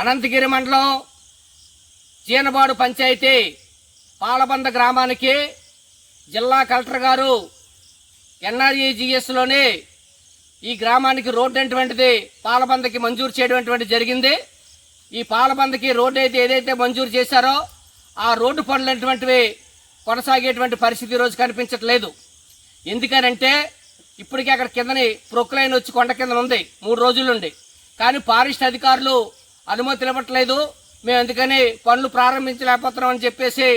అనంతగిరి మండలం జీనబాడు పంచాయతీ పాలబంద గ్రామానికి జిల్లా కలెక్టర్ గారు ఎన్ఆర్ఈజిఎస్లోని ఈ గ్రామానికి రోడ్డు అటువంటిది పాలబందకి మంజూరు చేయడం జరిగింది. ఈ పాలబందకి రోడ్డు అయితే ఏదైతే మంజూరు చేశారో ఆ రోడ్డు పనులు అటువంటివి కొనసాగేటువంటి పరిస్థితి ఈరోజు కనిపించట్లేదు. ఎందుకనంటే ఇప్పటికే అక్కడ కిందని ప్రొక్లైన్ వచ్చి కొండ కింద ఉంది మూడు రోజులుండి. కానీ ఫారెస్ట్ అధికారులు అనుమతి ఇవ్వట్లేదు మేము అందుకని పనులు ప్రారంభించలేకపోతున్నాం అని చెప్పేసి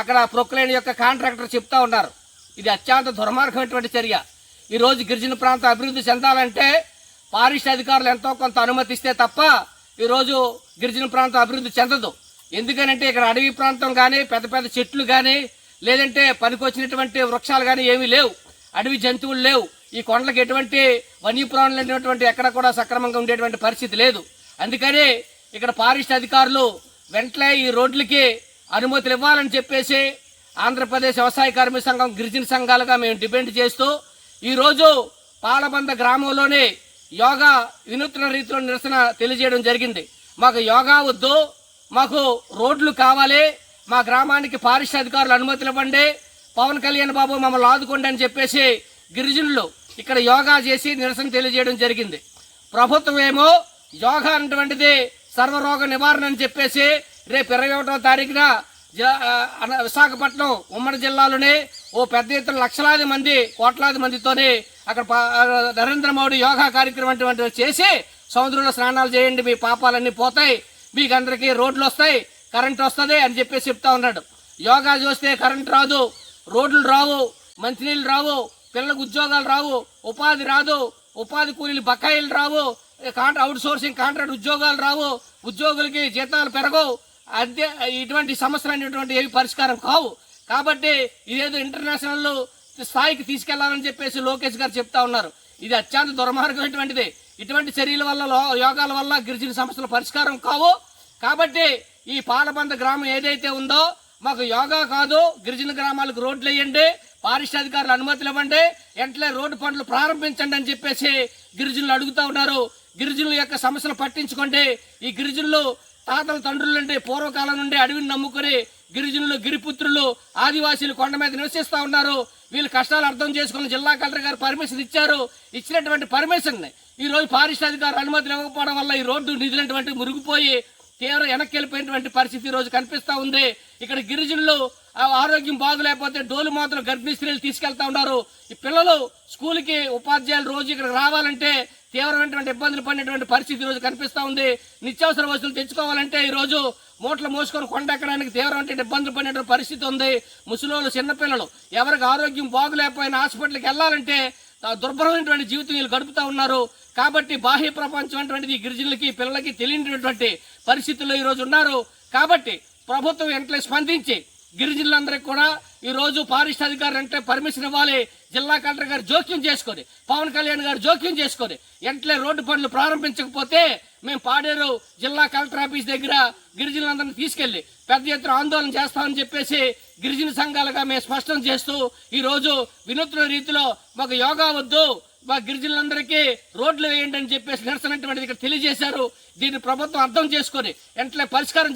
అక్కడ ప్రొక్లైన్ యొక్క కాంట్రాక్టర్ చెప్తా ఉన్నారు. ఇది అత్యంత దుర్మార్గమైనటువంటి చర్య. ఈ రోజు గిరిజన ప్రాంతం అభివృద్ధి చెందాలంటే ఫారెస్ట్ అధికారులు ఎంతో కొంత అనుమతిస్తే తప్ప ఈరోజు గిరిజన ప్రాంతం అభివృద్ధి చెందదు. ఎందుకనంటే ఇక్కడ అడవి ప్రాంతం కానీ పెద్ద పెద్ద చెట్లు కానీ లేదంటే పనికొచ్చినటువంటి వృక్షాలు కానీ ఏమీ లేవు. అడవి జంతువులు లేవు. ఈ కొండలకు ఎటువంటి వన్యప్రాణులు అనేటువంటి ఎక్కడ కూడా సక్రమంగా ఉండేటువంటి పరిస్థితి లేదు. అందుకని ఇక్కడ ఫారెస్ట్ అధికారులు వెంటనే ఈ రోడ్లకి అనుమతులు ఇవ్వాలని చెప్పేసి ఆంధ్రప్రదేశ్ వ్యవసాయ కార్మిక సంఘం గిరిజన సంఘాలుగా మేము డిపెండ్ చేస్తూ ఈరోజు పాలబంద గ్రామంలోని యోగా వినూత్న రీతిలో నిరసన తెలియజేయడం జరిగింది. మాకు యోగా వద్దు మాకు రోడ్లు కావాలి మా గ్రామానికి ఫారెస్ట్ అధికారులు అనుమతులు ఇవ్వండి పవన్ కళ్యాణ్ బాబు మమ్మల్ని ఆదుకోండి అని చెప్పేసి గిరిజనులు ఇక్కడ యోగా చేసి నిరసన తెలియజేయడం జరిగింది. ప్రభుత్వం ఏమో యోగా అటువంటిది సర్వరోగ నివారణ అని చెప్పేసి రేపు ఇరవై ఒకటో తారీఖున జ- విశాఖపట్నం ఉమ్మడి జిల్లాలోనే ఓ పెద్ద ఎత్తున లక్షలాది మంది కోట్లాది మందితోనే అక్కడ నరేంద్ర మోడీ యోగా కార్యక్రమం అటువంటివి చేసి సముద్రంలో స్నానాలు చేయండి మీ పాపాలన్నీ పోతాయి మీకు అందరికీ రోడ్లు వస్తాయి కరెంట్ వస్తుంది అని చెప్పేసి చెప్తా ఉన్నాడు. యోగా చూస్తే కరెంట్ రాదు రోడ్లు రావు మంచినీళ్ళు రావు పిల్లలకు ఉద్యోగాలు రావు ఉపాధి రాదు ఉపాధి కూలీలు బకాయిలు రావు అవుట్ సోర్సింగ్ కాంట్రాక్ట్ ఉద్యోగాలు రావు ఉద్యోగులకి జీతాలు పెరగవు. అదే ఇటువంటి సమస్యలు అనేటువంటి ఏవి పరిష్కారం కావు. కాబట్టి ఇదేదో ఇంటర్నేషనల్ స్థాయికి తీసుకెళ్ళాలని చెప్పేసి లోకేష్ గారు చెప్తా ఉన్నారు. ఇది అత్యంత దుర్మార్గమైనటువంటిది. ఇటువంటి చర్యల వల్ల లో- యోగాల వల్ల గిరిజన సమస్యల పరిష్కారం కావు. కాబట్టి ఈ పాలబంద గ్రామం ఏదైతే ఉందో మాకు యోగా కాదు గిరిజన గ్రామాలకు రోడ్లు వేయండి ఫారెస్ట్ అనుమతులు ఇవ్వండి వెంటనే రోడ్డు పనులు ప్రారంభించండి అని చెప్పేసి గిరిజనులు అడుగుతా ఉన్నారు. గిరిజనుల యొక్క సమస్యలు పట్టించుకోండి ఈ గిరిజనులు తాతల తండ్రుల నుండి పూర్వకాలం నుండి అడవిని నమ్ముకొని గిరిజనులు గిరిపుత్రులు ఆదివాసీలు కొండ మీద నివసిస్తూ ఉన్నారు. వీళ్ళు కష్టాలు అర్థం చేసుకుని జిల్లా కలెక్టర్ గారు పర్మిషన్ ఇచ్చారు. ఇచ్చినటువంటి పర్మిషన్ని ఈ రోజు ఫారెస్ట్ అధికారులు అనుమతులు ఇవ్వకపోవడం వల్ల ఈ రోడ్డు నిధులటువంటి మురిగిపోయి తీవ్ర వెనక్కి వెళ్ళిపోయినటువంటి పరిస్థితి ఈరోజు రోజు ఉంది. ఇక్కడ గిరిజనులు ఆ ఆరోగ్యం బాగులేకపోతే డోలు మాత్రం గర్భిణీ స్త్రీలు తీసుకెళ్తా ఉన్నారు. ఈ పిల్లలు స్కూల్కి ఉపాధ్యాయులు రోజు ఇక్కడ రావాలంటే తీవ్రమైనటువంటి ఇబ్బందులు పడినటువంటి పరిస్థితి ఈరోజు రోజు ఉంది. నిత్యావసర వస్తువులు తెచ్చుకోవాలంటే ఈరోజు మూట్లు మూటలు మోసుకొని కొండెక్కడానికి తీవ్రమైన ఇబ్బందులు పడినటువంటి పరిస్థితి ఉంది. ముసలోళ్ళు చిన్నపిల్లలు ఎవరికి ఆరోగ్యం బాగులేకపోయినా హాస్పిటల్కి వెళ్ళాలంటే దుర్భరమైనటువంటి జీవితం వీళ్ళు గడుపుతా ఉన్నారు. కాబట్టి బాహ్య ప్రపంచం అటువంటిది గిరిజనులకి పిల్లలకి తెలియనటువంటి పరిస్థితుల్లో ఈరోజు ఉన్నారు. కాబట్టి ప్రభుత్వం వెంటనే స్పందించి గిరిజనులందరికీ కూడా ఈ రోజు ఫారెస్ట్ అధికారులు అంటే పర్మిషన్ ఇవ్వాలి. జిల్లా కలెక్టర్ గారు జోక్యం చేసుకొని పవన్ కళ్యాణ్ గారు జోక్యం చేసుకొని ఎంట్లే రోడ్డు పనులు ప్రారంభించకపోతే మేము పాడేరు జిల్లా కలెక్టర్ ఆఫీస్ దగ్గర గిరిజనులందరినీ తీసుకెళ్ళి పెద్ద ఎత్తున ఆందోళన చేస్తామని చెప్పేసి గిరిజన సంఘాలుగా మేము స్పష్టం చేస్తూ ఈరోజు వినూత్న రీతిలో మాకు యోగా వద్దు మా గిరిజనులందరికీ రోడ్లు వేయండి అని చెప్పేసి నిరసనటువంటిది ఇక్కడ తెలియజేశారు. దీన్ని ప్రభుత్వం అర్థం చేసుకొని ఎంట్లే పరిష్కారం